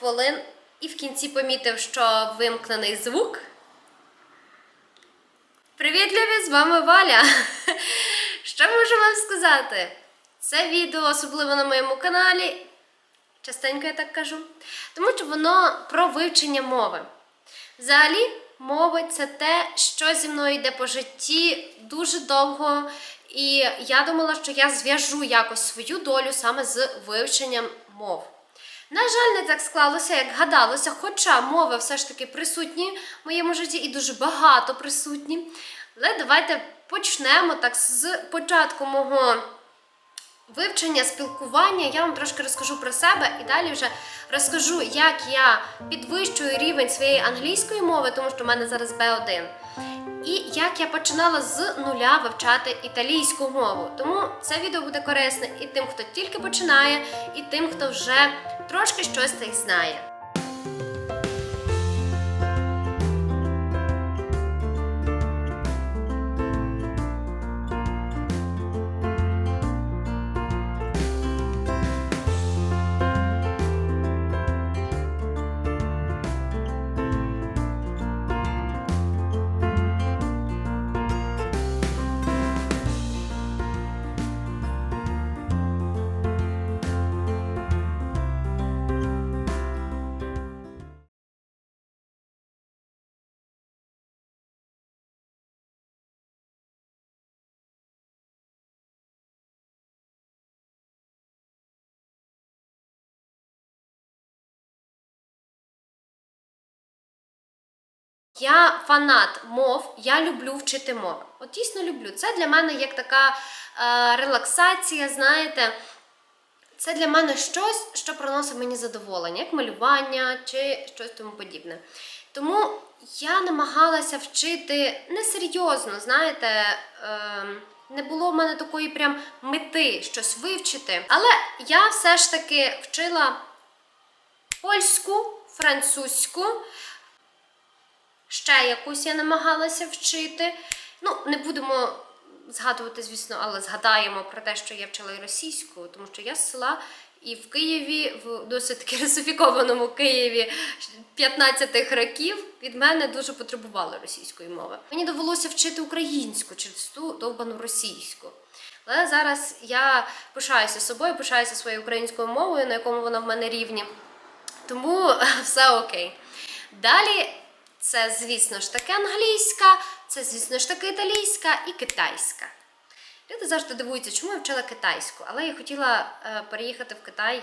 хвилин, і в кінці помітив, що вимкнений звук. Привіт, любі! З вами Валя. Що можу вам сказати? Це відео, особливо на моєму каналі, частенько я так кажу, тому що воно про вивчення мови. Взагалі, мови це те, що зі мною йде по житті дуже довго. І я думала, що я зв'яжу якось свою долю саме з вивченням мов. На жаль, не так склалося, як гадалося, хоча мови все ж таки присутні в моєму житті і дуже багато присутні. Але давайте почнемо так з початку мого вивчення, спілкування. Я вам трошки розкажу про себе і далі вже розкажу, як я підвищую рівень своєї англійської мови, тому що в мене зараз B1. І як я починала з нуля вивчати італійську мову. Тому це відео буде корисне і тим, хто тільки починає, і тим, хто вже трошки щось та й знає. Я фанат мов, я люблю вчити мови. От дійсно люблю. Це для мене як така е, релаксація, знаєте. Це для мене щось, що приносить мені задоволення, як малювання чи щось тому подібне. Тому я намагалася вчити несерйозно, знаєте, е, не було в мене такої прям мети щось вивчити. Але я все ж таки вчила польську, французьку, ще якусь я намагалася вчити. Ну, не будемо згадувати, звісно, але згадаємо про те, що я вчила і російську, тому що я з села і в Києві, в досить таки русифікованому Києві 15-х років від мене дуже потребували російської мови. Мені довелося вчити українську через ту довбану російську. Але зараз я пишаюся собою, пишаюся своєю українською мовою, на якому вона в мене рівні. Тому все окей. Далі це, звісно ж таки, англійська, це, звісно ж таки, італійська і китайська. Люди завжди дивуються, чому я вчила китайську, але я хотіла е, переїхати в Китай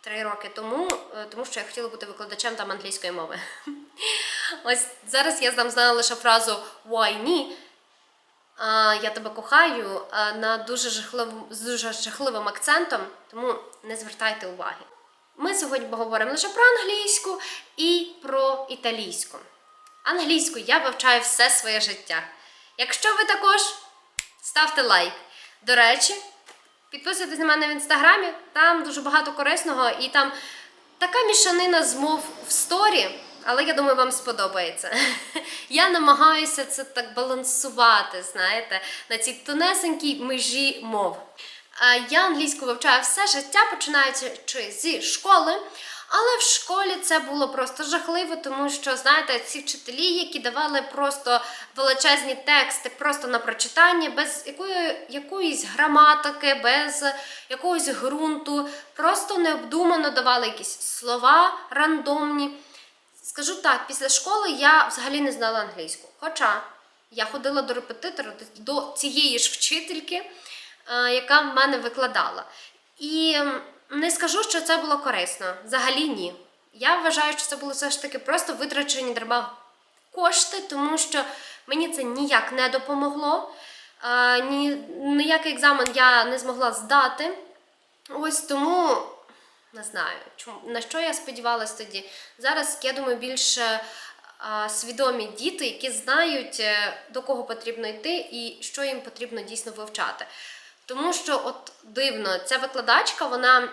три роки тому, е, тому що я хотіла бути викладачем там англійської мови. Ось зараз я там знала лише фразу «why ні», я тебе кохаю а, на дуже жахливим, з дуже жахливим акцентом, тому не звертайте уваги. Ми сьогодні поговоримо лише про англійську і про італійську. Англійську я вивчаю все своє життя. Якщо ви також ставте лайк. До речі, підписуйтесь на мене в інстаграмі, там дуже багато корисного і там така мішанина змов в сторі, але я думаю, вам сподобається. Я намагаюся це так балансувати, знаєте, на цій тонесенькій межі мов. Е, Я англійську вивчаю все життя, починаючи зі школи. Але в школі це було просто жахливо, тому що, знаєте, ці вчителі, які давали просто величезні тексти, просто на прочитання, без якої, якоїсь граматики, без якогось ґрунту, просто необдумано давали якісь слова рандомні. Скажу так, після школи я взагалі не знала англійську. Хоча я ходила до репетитора, до цієї ж вчительки, е, яка в мене викладала. І не скажу, що це було корисно. Взагалі ні. Я вважаю, що це було все ж таки просто витрачені дарма кошти, тому що мені це ніяк не допомогло. Е, Ні, ніякий екзамен я не змогла здати. Ось тому не знаю, чому на що я сподівалась тоді. Зараз я думаю, більше а, свідомі діти, які знають, е, до кого потрібно йти і що їм потрібно дійсно вивчати. Тому що, от дивно, ця викладачка, вона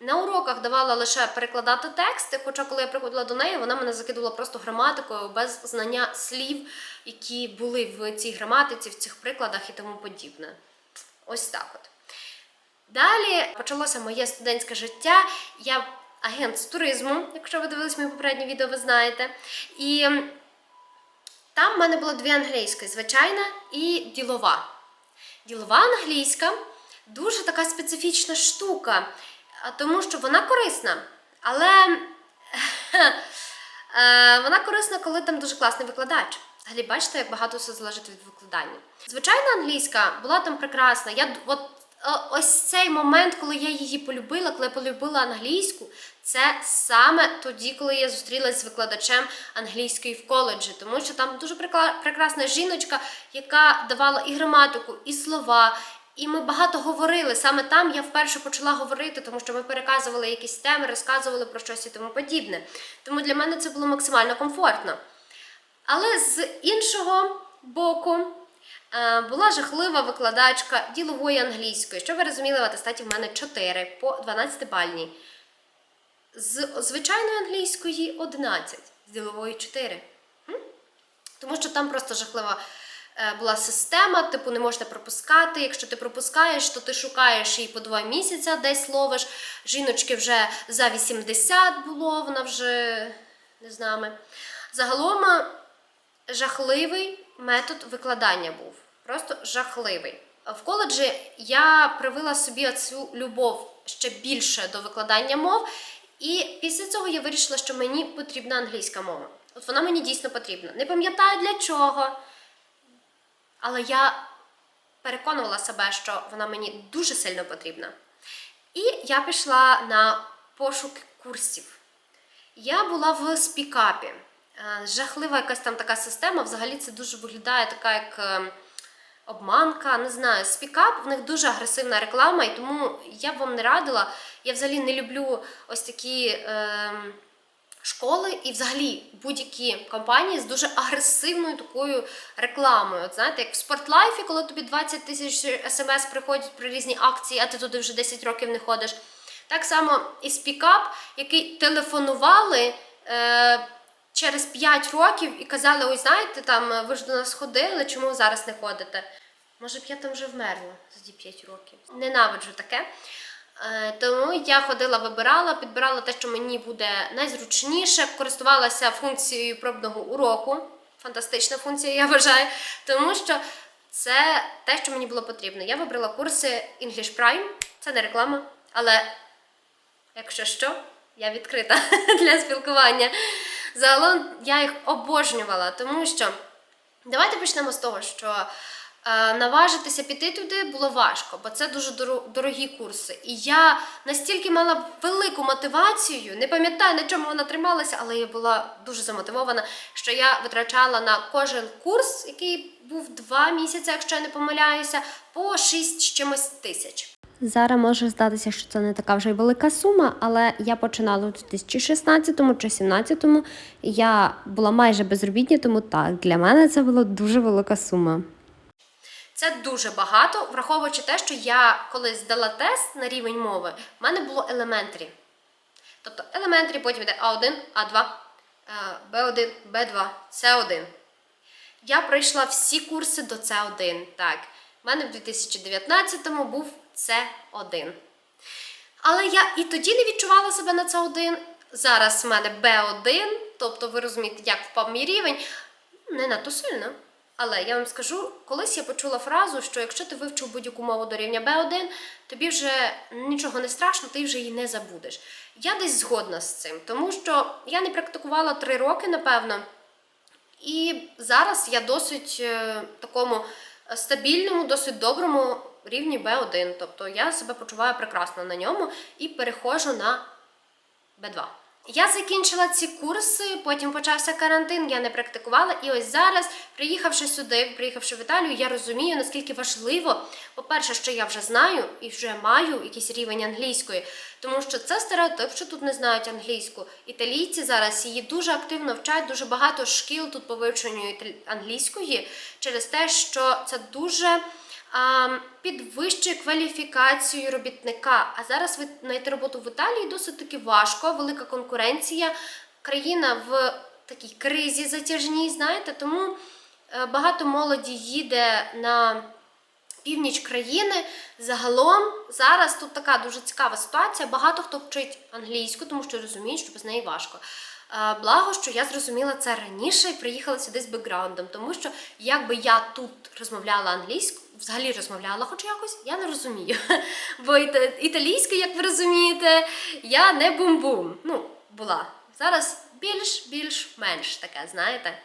на уроках давала лише перекладати тексти, хоча коли я приходила до неї, вона мене закидувала просто граматикою без знання слів, які були в цій граматиці, в цих прикладах і тому подібне. Ось так от. Далі почалося моє студентське життя. Я агент з туризму, якщо ви дивились моє попереднє відео, ви знаєте. І там в мене було дві англійські: звичайна і ділова. Ділова англійська дуже така специфічна штука, тому що вона корисна. Але е, вона корисна, коли там дуже класний викладач. Взагалі, бачите, як багато все залежить від викладання. Звичайна англійська була там прекрасна. Я от ось цей момент, коли я її полюбила, коли я полюбила англійську, це саме тоді, коли я зустрілася з викладачем англійської в коледжі, тому що там дуже прекрасна жіночка, яка давала і граматику, і слова. І ми багато говорили. Саме там я вперше почала говорити, тому що ми переказували якісь теми, розказували про щось і тому подібне. Тому для мене це було максимально комфортно. Але з іншого боку була жахлива викладачка ділової англійської. Що ви розуміли, в атестаті в мене 4 по 12 бальній. З звичайної англійської 11, з ділової 4. Тому що там просто жахлива е, була система, типу не можна пропускати. Якщо ти пропускаєш, то ти шукаєш її по два місяці, десь ловиш. Жіночки вже за 80 було, вона вже не з нами. Загалом е, жахливий метод викладання був. Просто жахливий. В коледжі я привила собі цю любов ще більше до викладання мов, і після цього я вирішила, що мені потрібна англійська мова. От вона мені дійсно потрібна. Не пам'ятаю для чого, але я переконувала себе, що вона мені дуже сильно потрібна. І я пішла на пошук курсів. Я була в спікапі. Е, Жахлива якась там така система. Взагалі це дуже виглядає така, як е, обманка. Не знаю, спікап, в них дуже агресивна реклама, і тому я б вам не радила. Я взагалі не люблю ось такі е, школи і взагалі будь-які компанії з дуже агресивною такою рекламою. От знаєте, як в спортлайфі, коли тобі 20 тисяч смс приходять про різні акції, а ти туди вже 10 років не ходиш. Так само і спікап, який телефонували. Е, Через 5 років і казали: ой, знаєте, там ви ж до нас ходили, чому зараз не ходите? Може б я там вже вмерла за ті 5 років. Ненавиджу таке. Е, Тому я ходила, вибирала, підбирала те, що мені буде найзручніше, користувалася функцією пробного уроку. Фантастична функція, я вважаю, тому що це те, що мені було потрібно. Я вибрала курси English Prime, це не реклама, але якщо що, я відкрита для спілкування. Загалом я їх обожнювала, тому що давайте почнемо з того, що е, наважитися піти туди було важко, бо це дуже дорогі курси. І я настільки мала велику мотивацію, не пам'ятаю на чому вона трималася, але я була дуже замотивована, що я витрачала на кожен курс, який був два місяці, якщо я не помиляюся, по 6 з чимось тисяч. Зараз може здатися, що це не така вже й велика сума, але я починала у 2016 чи 2017. Я була майже безробітня, тому так, для мене це була дуже велика сума. Це дуже багато, враховуючи те, що я колись здала тест на рівень мови, в мене було елементарі. Тобто елементарі, потім йде А1, А2, е, Б1, Б2, С1. Я пройшла всі курси до С1. Так, в мене в 2019-му був С1. Але я і тоді не відчувала себе на С1. Зараз в мене Б1, тобто ви розумієте, як впав мій рівень. Не надто сильно. Але я вам скажу, колись я почула фразу, що якщо ти вивчив будь-яку мову до рівня B1, тобі вже нічого не страшно, ти вже її не забудеш. Я десь згодна з цим, тому що я не практикувала три роки, напевно. І зараз я досить е, такому е, стабільному, досить доброму рівні B1. Тобто я себе почуваю прекрасно на ньому і переходжу на B2. Я закінчила ці курси, потім почався карантин, я не практикувала. І ось зараз, приїхавши сюди, приїхавши в Італію, я розумію, наскільки важливо, по-перше, що я вже знаю і вже маю якийсь рівень англійської, тому що це стереотип, що тут не знають англійську. Італійці зараз її дуже активно вчать, дуже багато шкіл тут по вивченню англійської через те, що це дуже підвищує кваліфікацію робітника. А зараз знайти роботу в Італії досить таки важко, велика конкуренція, країна в такій кризі затяжній, знаєте, тому е, багато молоді їде на північ країни. Загалом зараз тут така дуже цікава ситуація. Багато хто вчить англійську, тому що розуміють, що без неї важко. Е, Благо, що я зрозуміла це раніше і приїхала сюди з бекграундом, тому що якби я тут розмовляла англійською, взагалі розмовляла хоч якось, я не розумію. Бо іта- італійською, як ви розумієте, я не бум-бум. Ну, була. Зараз більш, більш менш таке, знаєте.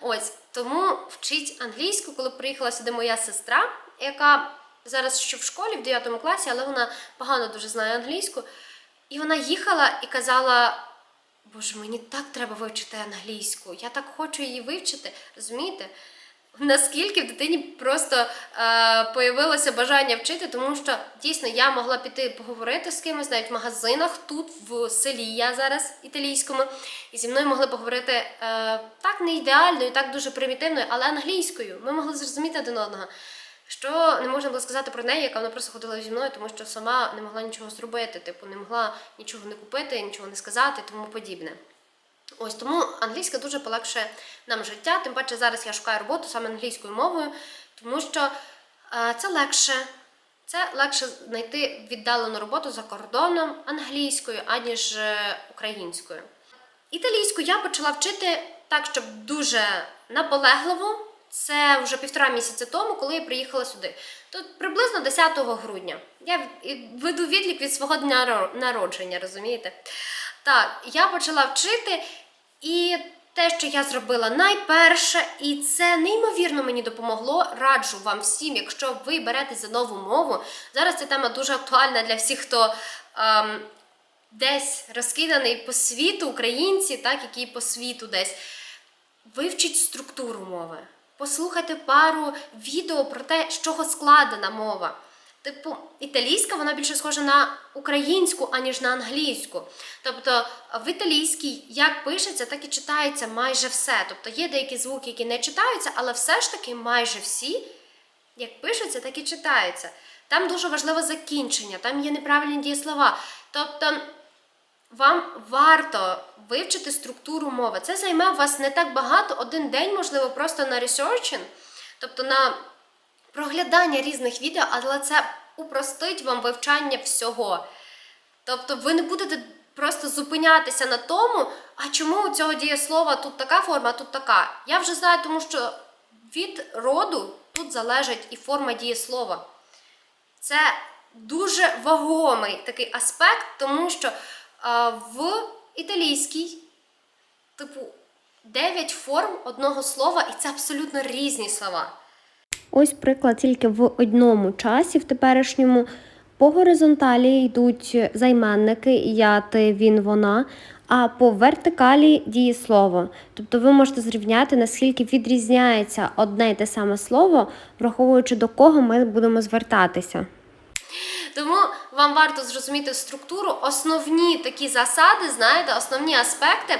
Ось тому вчить англійську, коли приїхала сюди моя сестра, яка зараз ще в школі в 9 класі, але вона погано дуже знає англійську. І вона їхала і казала: Боже, мені так треба вивчити англійську. Я так хочу її вивчити. Розумієте? Наскільки в дитині просто е, появилося бажання вчити, тому що дійсно я могла піти поговорити з кимось навіть в магазинах тут, в селі я зараз італійському, і зі мною могли поговорити е, так не ідеально і так дуже примітивною, але англійською. Ми могли зрозуміти один одного. Що не можна було сказати про неї, яка вона просто ходила зі мною, тому що сама не могла нічого зробити, типу не могла нічого не купити, нічого не сказати, тому подібне. Ось тому англійська дуже полегшує нам життя. Тим паче зараз я шукаю роботу саме англійською мовою, тому що е, це легше. Це легше знайти віддалену роботу за кордоном англійською, аніж е, українською. Італійську я почала вчити так, щоб дуже наполегливо. Це вже півтора місяця тому, коли я приїхала сюди. Тут приблизно 10 грудня. Я веду відлік від свого дня народження, розумієте? Так, я почала вчити, і те, що я зробила найперше, і це неймовірно мені допомогло. Раджу вам всім, якщо ви беретесь за нову мову. Зараз ця тема дуже актуальна для всіх, хто ем, десь розкиданий по світу, українці, так, які по світу десь. Вивчіть структуру мови. Послухайте пару відео про те, з чого складена мова. Типу, італійська вона більше схожа на українську, аніж на англійську. Тобто в італійській як пишеться, так і читається майже все. Тобто є деякі звуки, які не читаються, але все ж таки майже всі, як пишуться, так і читаються. Там дуже важливе закінчення, там є неправильні дієслова. Тобто вам варто вивчити структуру мови. Це займе вас не так багато, один день, можливо, просто на researching, тобто на проглядання різних відео, але це упростить вам вивчання всього. Тобто ви не будете просто зупинятися на тому, а чому у цього дієслова тут така форма, а тут така. Я вже знаю, тому що від роду тут залежить і форма дієслова. Це дуже вагомий такий аспект, тому що а, в італійській, типу, 9 форм одного слова, і це абсолютно різні слова. Ось приклад тільки в одному часі, в теперішньому. По горизонталі йдуть займенники я, ти, він, вона, а по вертикалі дієслово. Тобто ви можете зрівняти, наскільки відрізняється одне й те саме слово, враховуючи до кого ми будемо звертатися. Тому вам варто зрозуміти структуру, основні такі засади, знаєте, основні аспекти,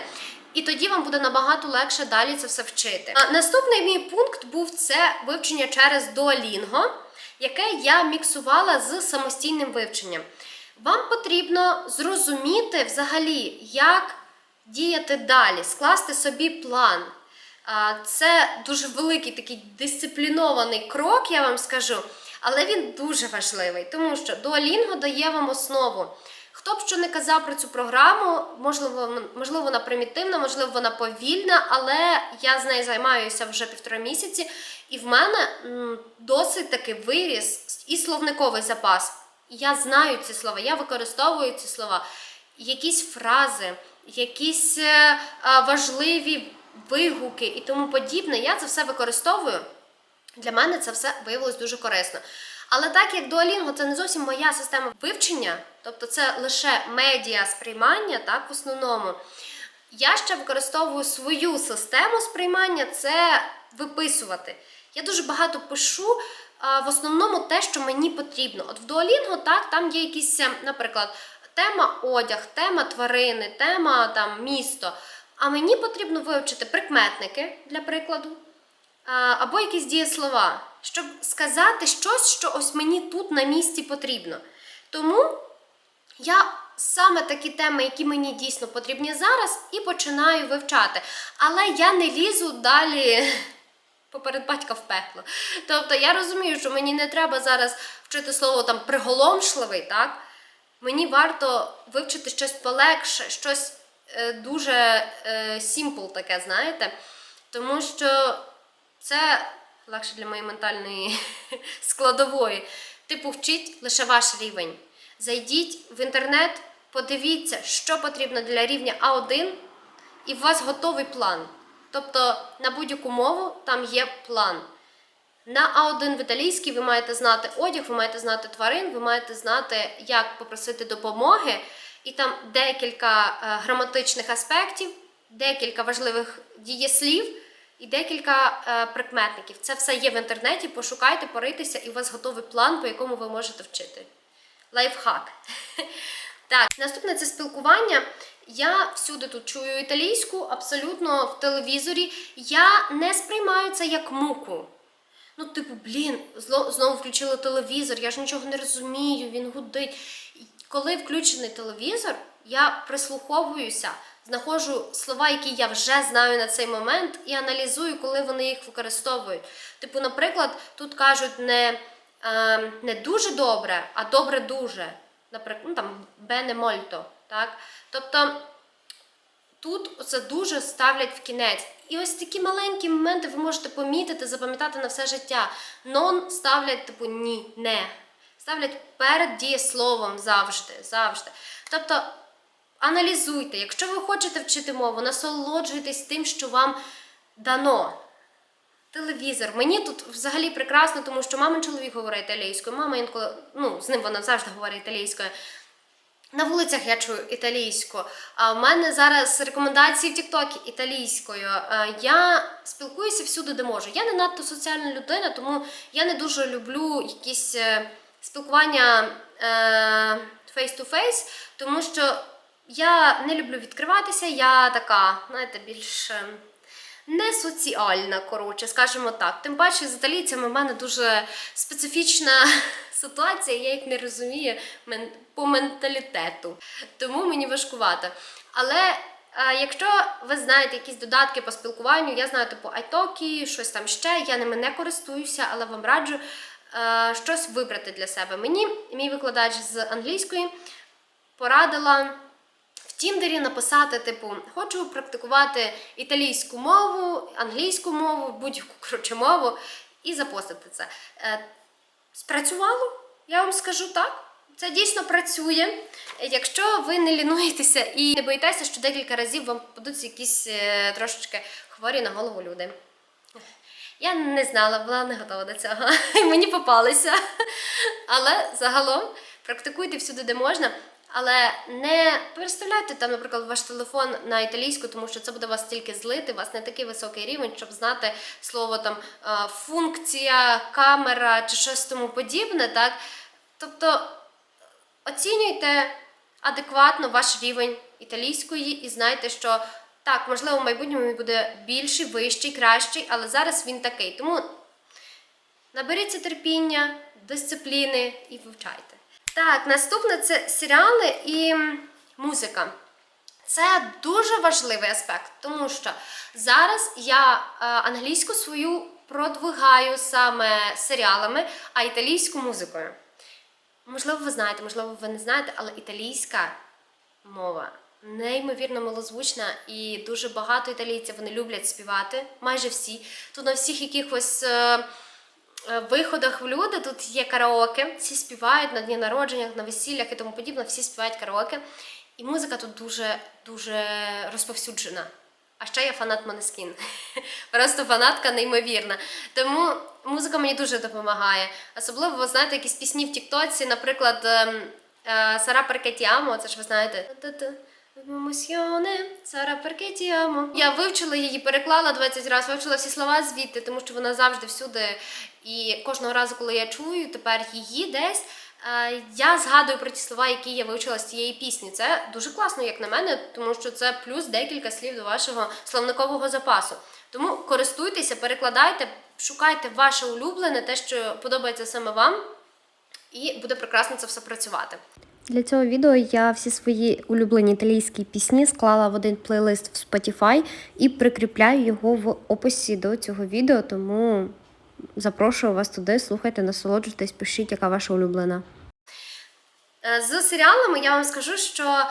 і тоді вам буде набагато легше далі це все вчити. А наступний мій пункт був це вивчення через Duolingo, яке я міксувала з самостійним вивченням. Вам потрібно зрозуміти взагалі, як діяти далі, скласти собі план. Це дуже великий такий дисциплінований крок, я вам скажу, але він дуже важливий, тому що Duolingo дає вам основу. Хто б що не казав про цю програму, можливо, можливо, вона примітивна, можливо, вона повільна, але я з нею займаюся вже півтора місяці, і в мене досить таки виріс і словниковий запас. Я знаю ці слова, я використовую ці слова, якісь фрази, якісь е, важливі вигуки і тому подібне. Я це все використовую. Для мене це все виявилось дуже корисно. Але так як Duolingo це не зовсім моя система вивчення, тобто це лише медіа сприймання, так, в основному, я ще використовую свою систему сприймання це виписувати. Я дуже багато пишу. В основному те, що мені потрібно. От в Duolingo, так, там є якісь, е, наприклад, тема одяг, тема тварини, тема там місто. А мені потрібно вивчити прикметники для прикладу, або якісь дієслова, щоб сказати щось, що ось мені тут на місці потрібно. Тому я саме такі теми, які мені дійсно потрібні зараз, і починаю вивчати. Але я не лізу далі поперед батька в пекло. Тобто я розумію, що мені не треба зараз вчити слово там приголомшливий, так? Мені варто вивчити щось полегше, щось е, дуже е, simple таке, знаєте. Тому що це легше для моєї ментальної складової. Типу, вчіть лише ваш рівень. Зайдіть в інтернет, подивіться, що потрібно для рівня А1, і у вас готовий план. Тобто на будь-яку мову там є план. На А1 в італійській ви маєте знати одяг, ви маєте знати тварин, ви маєте знати, як попросити допомоги, і там декілька е, граматичних аспектів, декілька важливих дієслів і декілька е, прикметників. Це все є в інтернеті. Пошукайте, поритися, і у вас готовий план, по якому ви можете вчити. Лайфхак. Так, наступне це спілкування. Я всюди тут чую італійську, абсолютно в телевізорі. Я не сприймаю це як муку. Ну, типу, блін, знову включили телевізор, я ж нічого не розумію, він гудить. Коли включений телевізор, я прислуховуюся, знаходжу слова, які я вже знаю на цей момент, і аналізую, коли вони їх використовують. Типу, наприклад, тут кажуть не, е, не дуже добре, а добре дуже. Наприклад, ну там бене мольто. Так? Тобто тут це дуже ставлять в кінець. І ось такі маленькі моменти ви можете помітити, запам'ятати на все життя. Нон ставлять, типу, ні, не. Ставлять перед дієсловом завжди. завжди. Тобто аналізуйте, якщо ви хочете вчити мову, насолоджуйтесь тим, що вам дано. Телевізор. Мені тут взагалі прекрасно, тому що мамин чоловік говорить італійською, мама інколи, ну, з ним вона завжди говорить італійською. На вулицях я чую італійську. А в мене зараз рекомендації в Тіктокі італійською. Я спілкуюся всюди, де можу. Я не надто соціальна людина, тому я не дуже люблю якісь е, спілкування фейс-ту-фейс, тому що я не люблю відкриватися, я така, знаєте, більш. е, не соціальна, коротше, скажімо так. Тим паче з італійцями в мене дуже специфічна ситуація, я їх не розумію по менталітету. Тому мені важкувато. Але а, якщо ви знаєте якісь додатки по спілкуванню, я знаю типу iTalki, щось там ще, я ними не користуюся, але вам раджу е, щось вибрати для себе. Мені мій викладач з англійської порадила в Тіндері написати, типу, хочу практикувати італійську мову, англійську мову, будь-яку коротше мову, і запостити це. Е, спрацювало, я вам скажу так. Це дійсно працює. Якщо ви не лінуєтеся і не боїтеся, що декілька разів вам попадуться якісь е, трошечки хворі на голову люди. Я не знала, була не готова до цього. Мені попалися. Але загалом практикуйте всюди, де можна. Але не переставляйте там, наприклад, ваш телефон на італійську, тому що це буде вас тільки злити. У вас не такий високий рівень, щоб знати слово там е, функція, камера чи щось тому подібне. Так? Тобто оцінюйте адекватно ваш рівень італійської і знайте, що так, можливо, в майбутньому він буде більший, вищий, кращий, але зараз він такий. Тому наберіться терпіння, дисципліни і вивчайте. Так, наступне це серіали і музика. Це дуже важливий аспект, тому що зараз я е, англійську свою продвигаю саме серіалами, а італійську музикою. Можливо, ви знаєте, можливо, ви не знаєте, але італійська мова неймовірно милозвучна, і дуже багато італійців вони люблять співати, майже всі. Тут на всіх якихось е, е, виходах в люди тут є караоке, всі співають на дні народження, на весіллях і тому подібне, всі співають караоке. І музика тут дуже дуже розповсюджена. А ще я фанат Монескін. Просто фанатка неймовірна. Тому музика мені дуже допомагає. Особливо, ви знаєте, якісь пісні в Тіктоці, наприклад, ем, е, Сара Перкетіамо, це ж ви знаєте. Сара Перкетіамо. Я вивчила її, переклала 20 разів, вивчила всі слова звідти, тому що вона завжди всюди. І кожного разу, коли я чую тепер її десь, е, я згадую про ті слова, які я вивчила з цієї пісні. Це дуже класно, як на мене, тому що це плюс декілька слів до вашого словникового запасу. Тому користуйтеся, перекладайте, шукайте ваше улюблене, те, що подобається саме вам, і буде прекрасно це все працювати. Для цього відео я всі свої улюблені італійські пісні склала в один плейлист в Spotify і прикріпляю його в описі до цього відео, тому запрошую вас туди, слухайте, насолоджуйтесь, пишіть, яка ваша улюблена. Е, З серіалами я вам скажу, що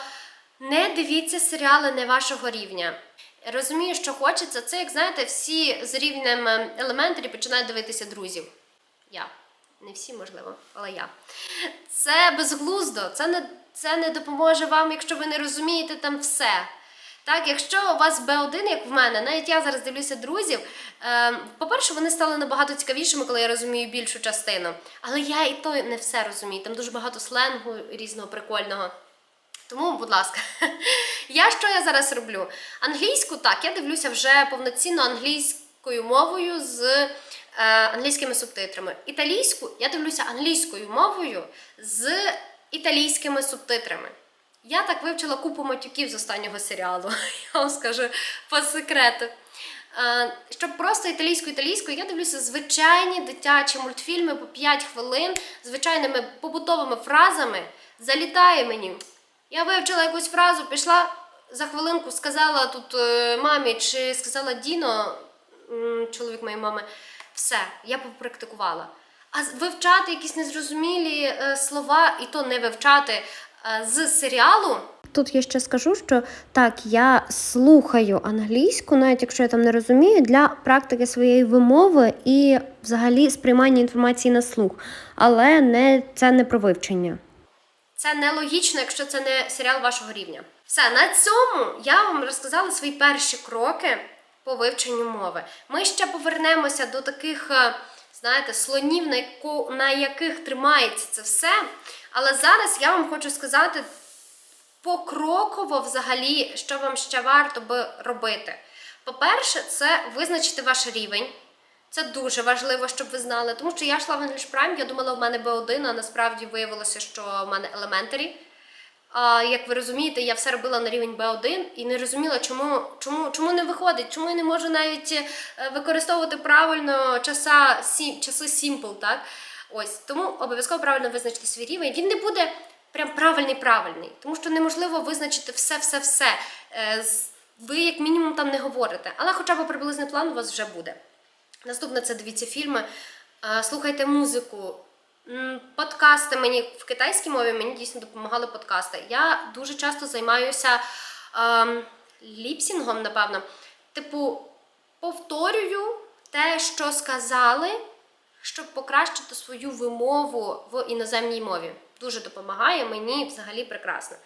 не дивіться серіали не вашого рівня. Розумію, що хочеться. Це, як знаєте, всі з рівнем елементарі починають дивитися друзів. Я. Не всі, можливо, але я. Це безглуздо, це не, це не допоможе вам, якщо ви не розумієте там все. Так, якщо у вас Б1, як в мене, навіть я зараз дивлюся друзів. Е, по-перше, вони стали набагато цікавішими, коли я розумію більшу частину. Але я і то не все розумію. Там дуже багато сленгу різного прикольного. Тому, будь ласка, я що я зараз роблю? Англійську так, я дивлюся вже повноцінно англійською мовою з англійськими субтитрами. Італійську я дивлюся англійською мовою з італійськими субтитрами. Я так вивчила купу матюків з останнього серіалу, я вам скажу по секрету. Е, Щоб просто італійською-італійською, я дивлюся звичайні дитячі мультфільми по 5 хвилин, звичайними побутовими фразами. Залітає мені. Я вивчила якусь фразу, пішла за хвилинку, сказала тут е, мамі чи сказала Діно, чоловік моєї мами, все, я попрактикувала. А вивчати якісь незрозумілі е, слова, і то не вивчати е, з серіалу. Тут я ще скажу, що так, я слухаю англійську, навіть якщо я там не розумію, для практики своєї вимови і взагалі сприймання інформації на слух. Але не, це не про вивчення. Це нелогічно, якщо це не серіал вашого рівня. Все, на цьому я вам розказала свої перші кроки по вивченню мови. Ми ще повернемося до таких, е, знаєте, слонів, на, яку, на яких тримається це все. Але зараз я вам хочу сказати покроково взагалі, що вам ще варто би робити. По-перше, це визначити ваш рівень. Це дуже важливо, щоб ви знали, тому що я йшла в English Prime, я думала, в мене B1, а насправді виявилося, що в мене Elementary. А, як ви розумієте, я все робила на рівень B1 і не розуміла, чому, чому, чому не виходить, чому я не можу навіть е, використовувати правильно часа, сім, часи simple, так? Ось, тому обов'язково правильно визначити свій рівень. Він не буде прям правильний-правильний, тому що неможливо визначити все-все-все. Е, Ви, як мінімум, там не говорите, але хоча б приблизний план у вас вже буде. Наступне це дивіться фільми, слухайте музику. Подкасти мені в китайській мові мені дійсно допомагали подкасти. Я дуже часто займаюся ем, ліпсінгом, напевно. Типу, повторюю те, що сказали, щоб покращити свою вимову в іноземній мові. Дуже допомагає мені взагалі прекрасно.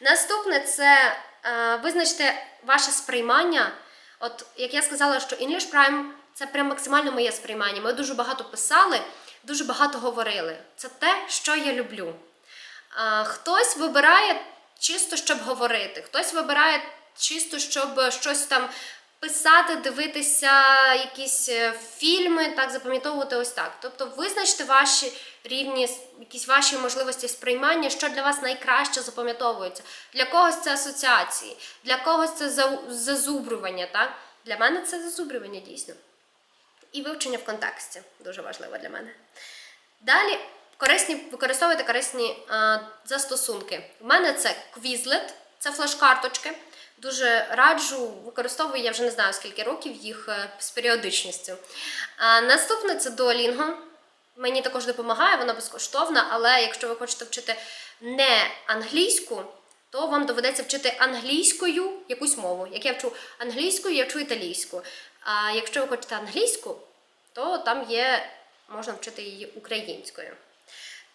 Наступне це е, визначте ваше сприймання. От як я сказала, що English Prime це прям максимально моє сприймання. Ми дуже багато писали, дуже багато говорили. Це те, що я люблю. Хтось вибирає чисто, щоб говорити, хтось вибирає чисто, щоб щось там писати, дивитися, якісь е, фільми, так запам'ятовувати ось так. Тобто визначте ваші рівні, якісь ваші можливості сприймання, що для вас найкраще запам'ятовується. Для когось це асоціації, для когось це зазубрювання. Так? Для мене це зазубрювання дійсно. І вивчення в контексті дуже важливо для мене. Далі корисні, використовуйте корисні е, застосунки. У мене це Quizlet, це флеш-карточки. Дуже раджу, використовую я вже не знаю скільки років їх е, з періодичністю. А, наступне це Duolingo. Мені також допомагає, вона безкоштовна, але якщо ви хочете вчити не англійську, то вам доведеться вчити англійською якусь мову. Як я вчу англійською, я вчу італійську. А якщо ви хочете англійську, то там є, можна вчити її українською.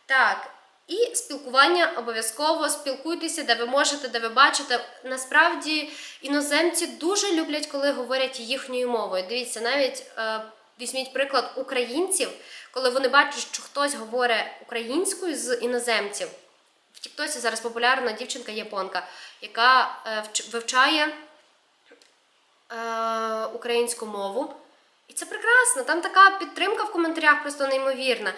Так, і спілкування обов'язково спілкуйтеся, де ви можете, де ви бачите. Насправді іноземці дуже люблять, коли говорять їхньою мовою. Дивіться, навіть е, візьміть приклад українців, коли вони бачать, що хтось говорить українською з іноземців. В Тіктосі зараз популярна дівчинка японка, яка е, вивчає е, українську мову. І це прекрасно. Там така підтримка в коментарях просто неймовірна.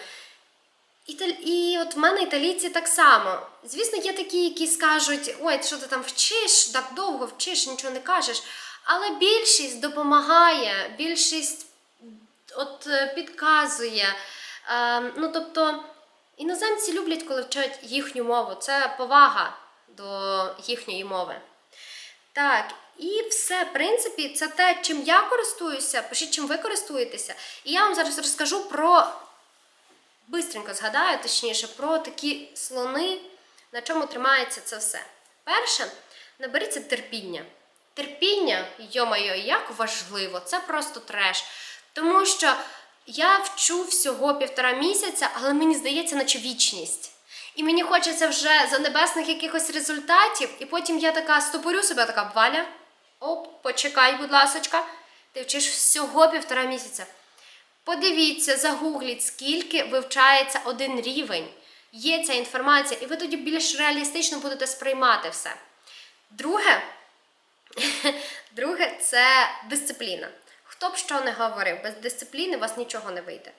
І от в мене італійці так само. Звісно, є такі, які скажуть: ой, що ти там вчиш, так довго вчиш, нічого не кажеш. Але більшість допомагає, більшість от е, підказує. Е, ну, тобто, Іноземці люблять, коли вчать їхню мову. Це повага до їхньої мови. Так, і все, в принципі, це те, чим я користуюся. Пишіть, чим ви користуєтеся. І я вам зараз розкажу про бистренько згадаю, точніше, про такі слони, на чому тримається це все. Перше, наберіться терпіння. Терпіння, йо-моє, як важливо, це просто треш. Тому що я вчу всього півтора місяця, але мені здається, наче вічність. І мені хочеться вже за небесних якихось результатів, і потім я така стопорю себе, така Валя. Оп, почекай, будь ласочка. Ти вчиш всього півтора місяця. Подивіться, загугліть, скільки вивчається один рівень. Є ця інформація, і ви тоді більш реалістично будете сприймати все. Друге, друге це дисципліна. Хто б що не говорив, без дисципліни у вас нічого не вийде.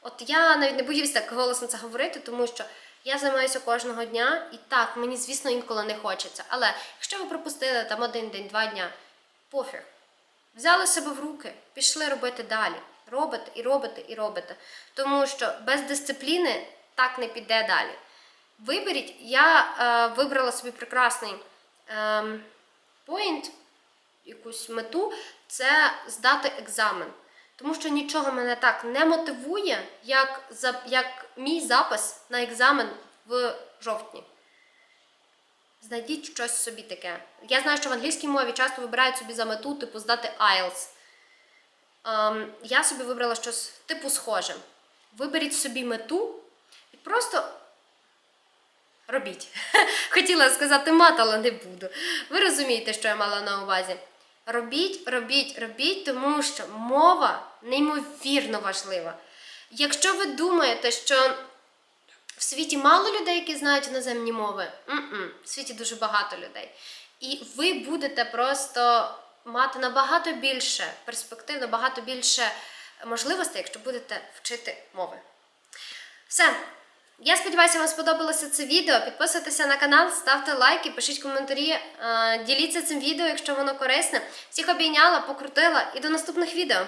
От я навіть не боюсь так голосно це говорити, тому що я займаюся кожного дня, і так, мені, звісно, інколи не хочеться. Але якщо ви пропустили там один день, два дня, пофіг. Взяли себе в руки, пішли робити далі. Робите і робите і робите. Тому що без дисципліни так не піде далі. Виберіть, я е, вибрала собі прекрасний ем, поінт, якусь мету, це здати екзамен. Тому що нічого мене так не мотивує, як, як мій запис на екзамен в жовтні. Знайдіть щось собі таке. Я знаю, що в англійській мові часто вибирають собі за мету, типу, здати IELTS. Ем, я собі вибрала щось типу схоже. Виберіть собі мету і просто робіть. Хотіла сказати мат, але не буду. Ви розумієте, що я мала на увазі. Робіть, робіть, робіть, тому що мова неймовірно важлива. Якщо ви думаєте, що в світі мало людей, які знають іноземні мови, м-м, в світі дуже багато людей. І ви будете просто мати набагато більше перспектив, набагато більше можливостей, якщо будете вчити мови. Все. Я сподіваюся, вам сподобалося це відео. Підписуйтеся на канал, ставте лайки, пишіть коментарі, е, діліться цим відео, якщо воно корисне. Всіх обійняла, покрутила і до наступних відео.